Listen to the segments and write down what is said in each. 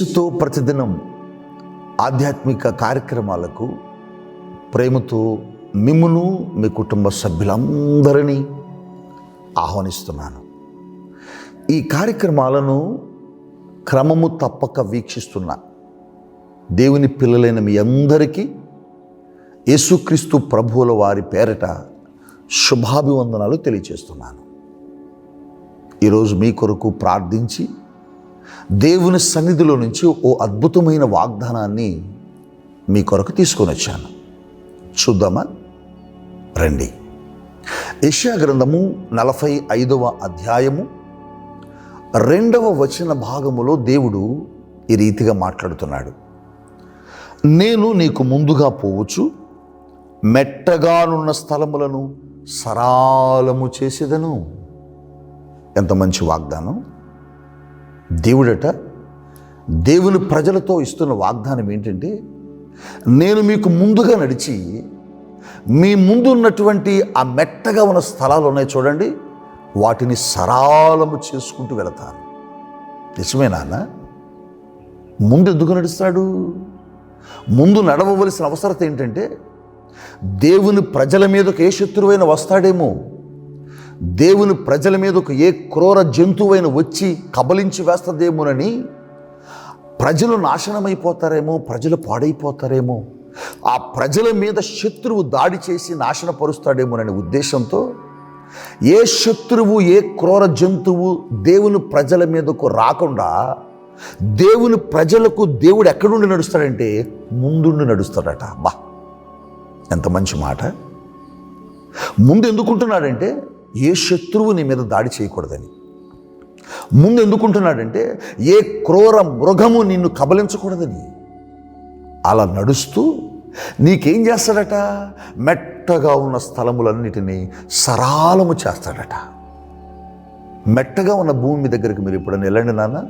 యేసుతో ప్రతిదినం ఆధ్యాత్మిక కార్యక్రమాలకు ప్రేమతో మిమ్మును మీ కుటుంబ సభ్యులందరినీ ఆహ్వానిస్తున్నాను. ఈ కార్యక్రమాలను క్రమము తప్పక వీక్షిస్తున్న దేవుని పిల్లలైన మీ అందరికీ యేసుక్రీస్తు ప్రభువుల వారి పేరట శుభాభివందనాలు తెలియచేస్తున్నాను ఈరోజు మీ కొరకు ప్రార్థించి దేవుని సన్నిధిలో నుంచి ఓ అద్భుతమైన వాగ్దానాన్ని మీ కొరకు తీసుకొని వచ్చాను. చూద్దామా? రండి. యెషయా గ్రంథము నలభై ఐదవ అధ్యాయము రెండవ వచన భాగములో దేవుడు ఈ రీతిగా మాట్లాడుతున్నాడు. నేను నీకు ముందుగా పోవచ్చు మెట్టగానున్న స్థలములను సరాలము చేసేదను. ఎంత మంచి వాగ్దానం. దేవుడట దేవుని ప్రజలతో ఇస్తున్న వాగ్దానం ఏంటంటే నేను మీకు ముందుగా నడిచి మీ ముందు ఉన్నటువంటి ఆ మెట్టగా ఉన్న స్థలాలు ఉన్నాయి చూడండి వాటిని సరాలము చేసుకుంటూ వెళతాను. నిజమే నాన్న? ముందు ఎందుకు నడుస్తాడు? ముందు నడవవలసిన అవసరత ఏంటంటే దేవుని ప్రజల మీదకు ఏ శత్రువైనా వస్తాడేమో. దేవుని ప్రజల మీదకు ఏ క్రూర జంతువైన వచ్చి కబలించి వేస్తుందేమోనని ప్రజలు నాశనమైపోతారేమో ప్రజలు పాడైపోతారేమో ఆ ప్రజల మీద శత్రువు దాడి చేసి నాశనపరుస్తాడేమోననే ఉద్దేశంతో ఏ శత్రువు ఏ క్రూర జంతువు దేవుని ప్రజల మీదకు రాకుండా దేవుని ప్రజలకు దేవుడు ఎక్కడుండి నడుస్తాడంటే ముందుండి నడుస్తాడట. బా ఎంత మంచి మాట. ముందు ఎందుకుంటున్నాడంటే ఏ శత్రువు నీ మీద దాడి చేయకూడదని. ముందు ఎందుకుంటున్నాడంటే ఏ క్రూర మృగము నిన్ను కబలించకూడదని. అలా నడుస్తూ నీకేం చేస్తాడట? మెట్టగా ఉన్న స్థలములన్నిటినీ సరాలము చేస్తాడట. మెట్టగా ఉన్న భూమి దగ్గరికి మీరు ఎప్పుడైనా వెళ్ళండి నాన్న.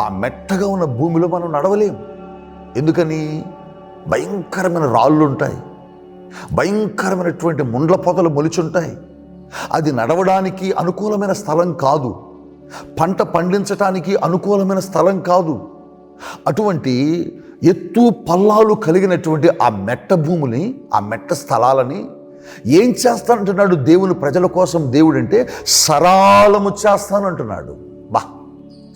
ఆ మెట్టగా ఉన్న భూమిలో మనం నడవలేం. ఎందుకని? భయంకరమైన రాళ్ళు ఉంటాయి భయంకరమైనటువంటి ముండ్ల పొదలు మొలిచుంటాయి. అది నడవడానికి అనుకూలమైన స్థలం కాదు. పంట పండించటానికి అనుకూలమైన స్థలం కాదు. అటువంటి ఎత్తు పల్లాలు కలిగినటువంటి ఆ మెట్ట భూముని ఆ మెట్ట స్థలాలని ఏం చేస్తానంటున్నాడు దేవుని ప్రజల కోసం దేవుడు అంటే సరాలము చేస్తానంటున్నాడు. బా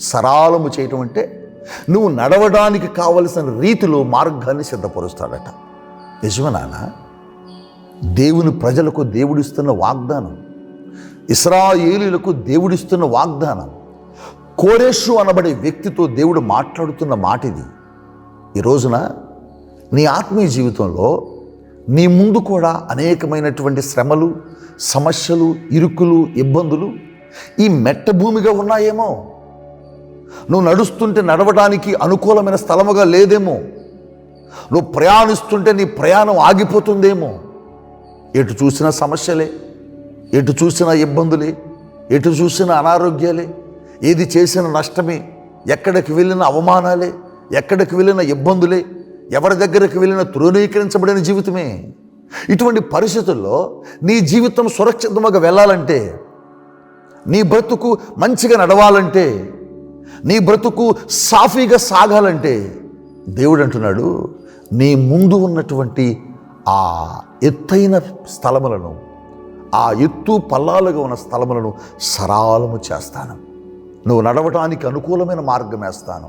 సరాలము చేయటం అంటే నువ్వు నడవడానికి కావలసిన రీతిలో మార్గాన్ని సిద్ధపరుస్తాడట. నిజమే దేవుని ప్రజలకు దేవుడిస్తున్న వాగ్దానం. ఇస్రాయేలీలకు దేవుడిస్తున్న వాగ్దానం. కోరేషు అనబడే వ్యక్తితో దేవుడు మాట్లాడుతున్న మాట ఇది ఈ రోజున నీ ఆత్మీయ జీవితంలో నీ ముందు కూడా అనేకమైనటువంటి శ్రమలు సమస్యలు ఇరుకులు ఇబ్బందులు ఈ మెట్ట భూమిగా ఉన్నాయేమో. నువ్వు నడుస్తుంటే నడవడానికి అనుకూలమైన స్థలముగా లేదేమో. నువ్వు ప్రయాణిస్తుంటే నీ ప్రయాణం ఆగిపోతుందేమో. ఎటు చూసినా సమస్యలే. ఎటు చూసినా ఇబ్బందులే ఎటు చూసినా అనారోగ్యాలే ఏది చేసిన నష్టమే ఎక్కడికి వెళ్ళిన అవమానాలే ఎక్కడికి వెళ్ళిన ఇబ్బందులే ఎవరి దగ్గరికి వెళ్ళిన తృణీకరించబడిన జీవితమే. ఇటువంటి పరిస్థితుల్లో నీ జీవితం సురక్షితంగా వెళ్ళాలంటే నీ బ్రతుకు మంచిగా నడవాలంటే నీ బ్రతుకు సాఫీగా సాగాలంటే దేవుడు అంటున్నాడు నీ ముందు ఉన్నటువంటి ఆ ఎత్తైన స్థలములను ఆ ఎత్తు పల్లాలుగా ఉన్న స్థలములను సరాలము చేస్తాను. నువ్వు నడవటానికి అనుకూలమైన మార్గం వేస్తాను.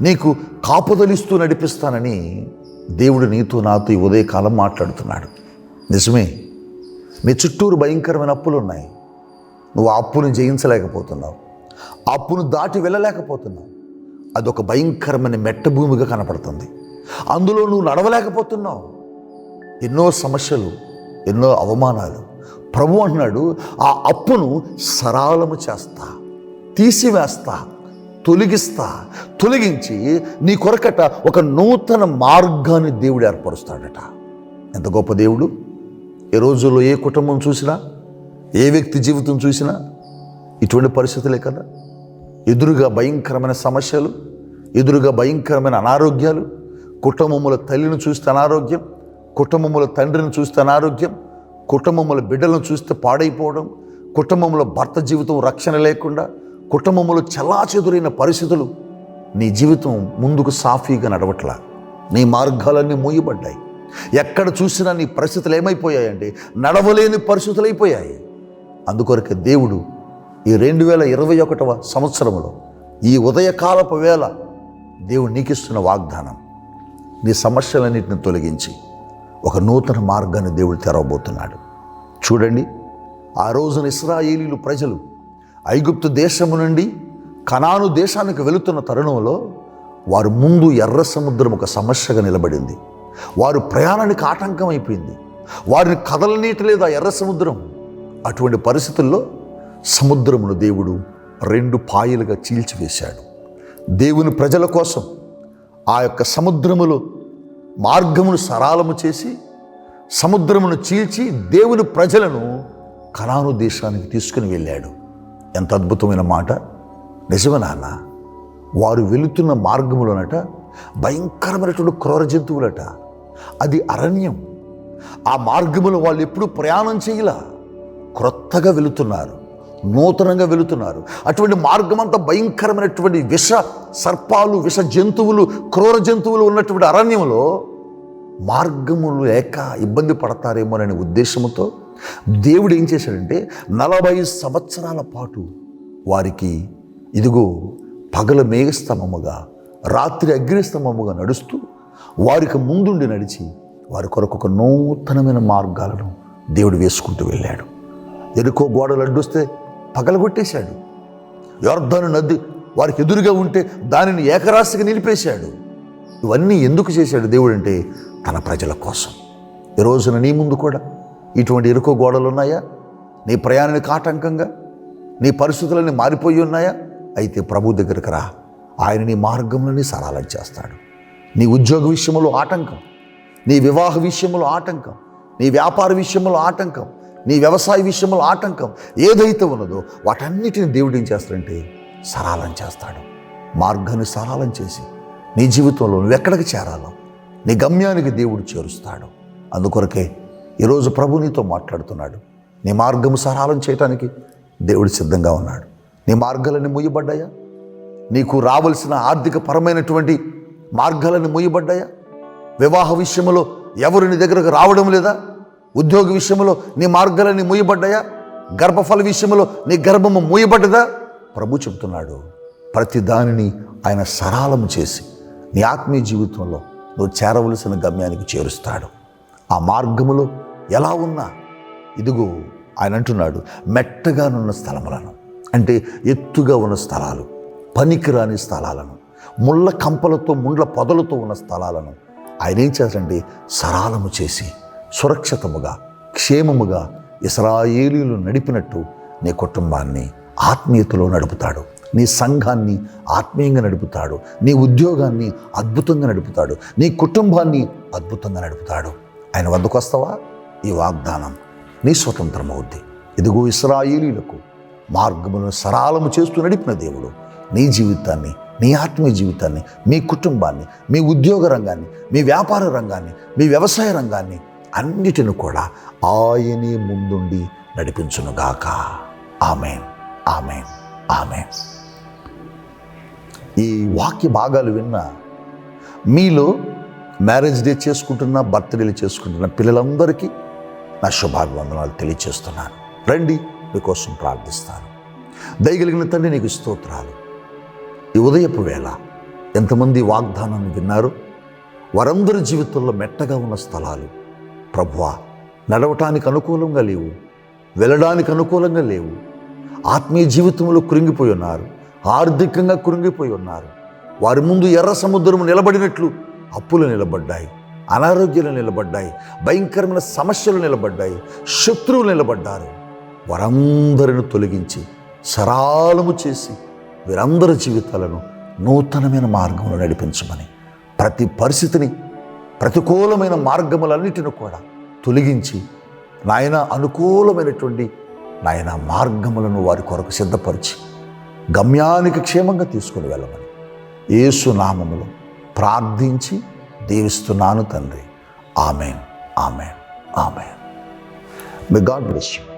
నీకు కాపుదలిస్తూ నడిపిస్తానని దేవుడు నీతో నాతో ఈ ఉదయకాలం మాట్లాడుతున్నాడు. నిజమే నీ చుట్టూరు భయంకరమైన అప్పులు ఉన్నాయి నువ్వు ఆ అప్పును జయించలేకపోతున్నావు. అప్పును దాటి వెళ్ళలేకపోతున్నావు. అదొక భయంకరమైన మెట్ట భూమిగా కనపడుతుంది. అందులో నువ్వు నడవలేకపోతున్నావు. ఎన్నో సమస్యలు ఎన్నో అవమానాలు ప్రభు అంటున్నాడు ఆ అప్పును సరాలము చేస్తా తీసివేస్తా తొలగిస్తా తొలగించి నీ కొరకట ఒక నూతన మార్గాన్ని దేవుడు ఏర్పరుస్తాడట. ఎంత గొప్ప దేవుడు! ఏ రోజుల్లో ఏ కుటుంబం చూసినా ఏ వ్యక్తి జీవితం చూసినా ఇటువంటి పరిస్థితులే కదా! ఎదురుగా భయంకరమైన సమస్యలు ఎదురుగా భయంకరమైన అనారోగ్యాలు కుటుంబముల తల్లిని చూస్తే అనారోగ్యం కుటుంబముల తండ్రిని చూస్తే అనారోగ్యం కుటుంబముల బిడ్డలను చూస్తే పాడైపోవడం కుటుంబంలో భర్త జీవితం రక్షణ లేకుండా కుటుంబంలో చలాచెదురైన పరిస్థితులు నీ జీవితం ముందుకు సాఫీగా నడవట్లా. నీ మార్గాలన్నీ మూయబడ్డాయి. ఎక్కడ చూసినా నీ పరిస్థితులు ఏమైపోయాయంటే నడవలేని పరిస్థితులు అయిపోయాయి. అందుకొరకే దేవుడు ఈ రెండు వేల ఇరవై ఒకటవ సంవత్సరంలో ఈ ఉదయకాలపు వేళ దేవుడు నీకిస్తున్న వాగ్దానం. నీ సమస్యలన్నింటిని తొలగించి ఒక నూతన మార్గాన్ని దేవుడు తెరవబోతున్నాడు. చూడండి ఆ రోజున ఇస్రాయేలీలు ప్రజలు ఐగుప్తు దేశము నుండి కనాను దేశానికి వెళుతున్న తరుణంలో వారు ముందు ఎర్ర సముద్రం ఒక సమస్యగా నిలబడింది. వారు ప్రయాణానికి ఆటంకం అయిపోయింది. వారిని కదలనీయట్లేదు ఆ ఎర్ర సముద్రం. అటువంటి పరిస్థితుల్లో సముద్రమును దేవుడు రెండు పాయలుగా చీల్చివేశాడు. దేవుని ప్రజల కోసం ఆ యొక్క సముద్రములో మార్గమును సరాలము చేసి సముద్రమును చీల్చి దేవుని ప్రజలను కనాను దేశానికి తీసుకుని వెళ్ళాడు. ఎంత అద్భుతమైన మాట. నిజమే నాన్న వారు వెళుతున్న మార్గములోనట భయంకరమైనటువంటి క్రూర జంతువులట. అది అరణ్యం. ఆ మార్గములో వాళ్ళు ఎప్పుడూ ప్రయాణం చేయలా. క్రొత్తగా వెళుతున్నారు. నూతనంగా వెళుతున్నారు. అటువంటి మార్గం అంతా భయంకరమైనటువంటి విష సర్పాలు విష జంతువులు క్రూర జంతువులు ఉన్నటువంటి అరణ్యంలో మార్గములు లేక ఇబ్బంది పడతారేమోననే ఉద్దేశంతో దేవుడు ఏం చేశాడంటే నలభై సంవత్సరాల పాటు వారికి ఇదిగో పగల మేఘస్తంభముగా రాత్రి అగ్నిస్తంభముగా నడుస్తూ వారికి ముందుండి నడిచి వారి కొరకు ఒక నూతనమైన మార్గాలను దేవుడు వేసుకుంటూ వెళ్ళాడు. ఎరుకో గోడలు అడ్డొస్తే పగలగొట్టేశాడు. యోర్ధను నది వారికి ఎదురుగా ఉంటే దానిని ఏకరాశిగా నిలిపేశాడు. ఇవన్నీ ఎందుకు చేశాడు దేవుడు అంటే తన ప్రజల కోసం. ఈ రోజున నీ ముందు కూడా ఇటువంటి ఇరుకు గోడలు ఉన్నాయా? నీ ప్రయాణానికి ఆటంకంగా? నీ పరిస్థితులన్నీ మారిపోయి ఉన్నాయా? అయితే ప్రభు దగ్గరికి రా. ఆయన నీ మార్గంలోని సరళం చేస్తాడు. నీ ఉద్యోగ విషయంలో ఆటంకం. నీ వివాహ విషయంలో ఆటంకం. నీ వ్యాపార విషయంలో ఆటంకం. నీ వ్యవసాయ విషయంలో ఆటంకం ఏదైతే ఉన్నదో వాటన్నిటిని దేవుడు ఏం చేస్తాడంటే సరళం చేస్తాడు. మార్గాన్ని సరళం చేసి నీ జీవితంలో నువ్వు ఎక్కడికి చేరాలో నీ గమ్యానికి దేవుడు చేరుస్తాడు. అందుకొరకే ఈరోజు ప్రభు నీతో మాట్లాడుతున్నాడు. నీ మార్గము సరళం చేయటానికి దేవుడు సిద్ధంగా ఉన్నాడు. నీ మార్గాలన్నీ ముయ్యబడ్డాయా నీకు రావలసిన ఆర్థిక పరమైనటువంటి మార్గాలను మూయబడ్డాయా? వివాహ విషయంలో ఎవరు నీ దగ్గరకు రావడం లేదా? ఉద్యోగ విషయంలో నీ మార్గాలన్నీ మూయబడ్డాయా? గర్భఫల విషయంలో నీ గర్భము మూయబడ్డదా? ప్రభు చెబుతున్నాడు ప్రతి దానిని ఆయన సరళము చేసి నీ ఆత్మీయ జీవితంలో నువ్వు చేరవలసిన గమ్యానికి చేరుస్తాడు. ఆ మార్గములో ఎలా ఉన్నా ఇదిగో ఆయన అంటున్నాడు మెట్టగానున్న స్థలములను అంటే ఎత్తుగా ఉన్న స్థలాలు పనికిరాని స్థలాలను ముళ్ళ కంపలతో ముండ్ల పొదలతో ఉన్న స్థలాలను ఆయన ఏం చేస్తాడంటే సరాలము చేసి సురక్షితముగా క్షేమముగా ఇస్రాయేలీలు నడిపినట్టు నీ కుటుంబాన్ని ఆత్మీయతలో నడుపుతాడు. నీ సంఘాన్ని ఆత్మీయంగా నడుపుతాడు. నీ ఉద్యోగాన్ని అద్భుతంగా నడుపుతాడు. నీ కుటుంబాన్ని అద్భుతంగా నడుపుతాడు. ఆయన వద్దకు వస్తావా? ఈ వాగ్దానం నీ స్వతంత్రం అవుద్ది ఇదిగో ఇస్రాయేలీలకు మార్గములను సరాలము చేస్తూ నడిపిన దేవుడు నీ జీవితాన్ని నీ ఆత్మీయ జీవితాన్ని మీ కుటుంబాన్ని మీ ఉద్యోగ రంగాన్ని మీ వ్యాపార రంగాన్ని మీ వ్యవసాయ రంగాన్ని అన్నిటిని కూడా ఆయనే ముందుండి నడిపించునుగాక. ఆమెన్. ఆమెన్. ఆమెన్. ఈ వాక్య భాగాలు విన్న మీలో మ్యారేజ్ డే చేసుకుంటున్న బర్త్డేలు చేసుకుంటున్న పిల్లలందరికీ నా శుభాభివందనాలు తెలియచేస్తున్నాను. రండి మీకోసం ప్రార్థిస్తాను. దయగలిగిన తండ్రి నీకు స్తోత్రాలు. ఈ ఉదయపు వేళ ఎంతమంది వాగ్దానాన్ని విన్నారు వారందరి జీవితంలో మెట్టగా ఉన్న స్థలాలు ప్రభువా నడవటానికి అనుకూలంగా లేవు వెళ్ళడానికి అనుకూలంగా లేవు. ఆత్మీయ జీవితంలో కృంగిపోయి ఉన్నారు ఆర్థికంగా కృంగిపోయి ఉన్నారు. వారి ముందు ఎర్ర సముద్రం నిలబడినట్లు అప్పులు నిలబడ్డాయి అనారోగ్యాలు నిలబడ్డాయి భయంకరమైన సమస్యలు నిలబడ్డాయి శత్రువులు నిలబడ్డారు. వారందరిని తొలగించి సరాలము చేసి వీరందరి జీవితాలను నూతనమైన మార్గంలో నడిపించమని ప్రతి పరిస్థితిని ప్రతికూలమైన మార్గములన్నిటిని కూడా తొలగించి నాయన అనుకూలమైనటువంటి నాయన మార్గములను వారి కొరకు సిద్ధపరిచి గమ్యానికి క్షేమంగా తీసుకుని వెళ్ళమని యేసు ప్రార్థించి దీవిస్తున్నాను తండ్రి. Amen. Amen. Amen. May God bless you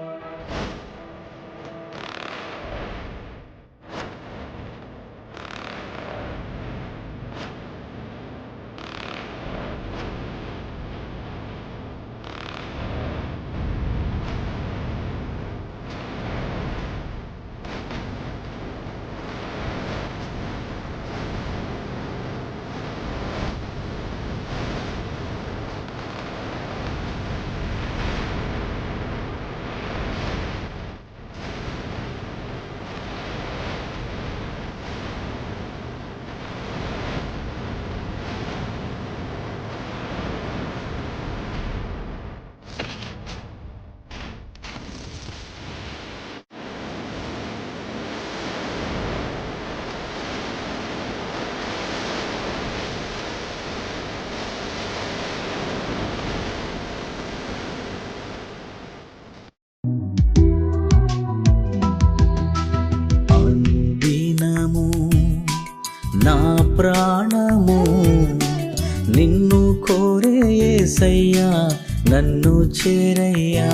నిన్ను నన్ను చేరయ్యా.